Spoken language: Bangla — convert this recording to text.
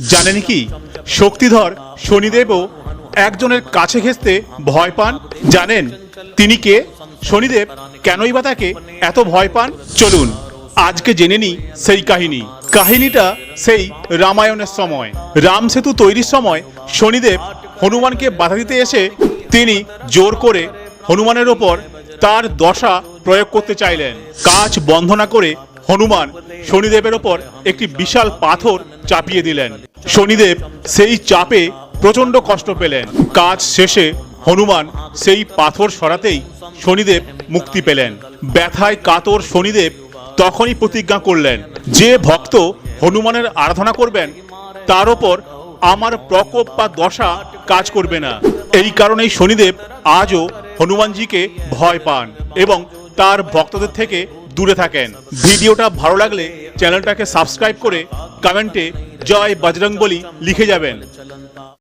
জানেন কি? শক্তিধর শনিদেবও একজনের কাছে ঘেঁচতে ভয় পান। জানেন তিনি কে? শনিদেব কেনই বা তাকে এত ভয় পান? চলুন, আজকে জেনে নিই সেই কাহিনী। কাহিনীটা সেই রামায়ণের সময়। রাম সেতু তৈরির সময় শনিদেব হনুমানকে বাধা দিতে এসে তিনি জোর করে হনুমানের ওপর তার দশা প্রয়োগ করতে চাইলেন। কাজ বন্ধ না করে হনুমান শনিদেবের ওপর একটি বিশাল পাথর চাপিয়ে দিলেন। শনিদেব সেই চাপে প্রচণ্ড কষ্ট পেলেন। কাজ শেষে হনুমান সেই পাথর সরাতেই শনিদেব মুক্তি পেলেন। ব্যথায় কাতর শনিদেব তখনই প্রতিজ্ঞা করলেন, যে ভক্ত হনুমানের আরাধনা করবেন, তার ওপর আমার প্রকোপ বা দশা কাজ করবে না। এই কারণেই শনিদেব আজও হনুমানজিকে ভয় পান এবং তার ভক্তদের থেকে দূরে থাকেন। ভিডিওটা ভালো লাগলে চ্যানেলটাকে সাবস্ক্রাইব করে কমেন্টে জয় বজরংবলী লিখে যাবেন।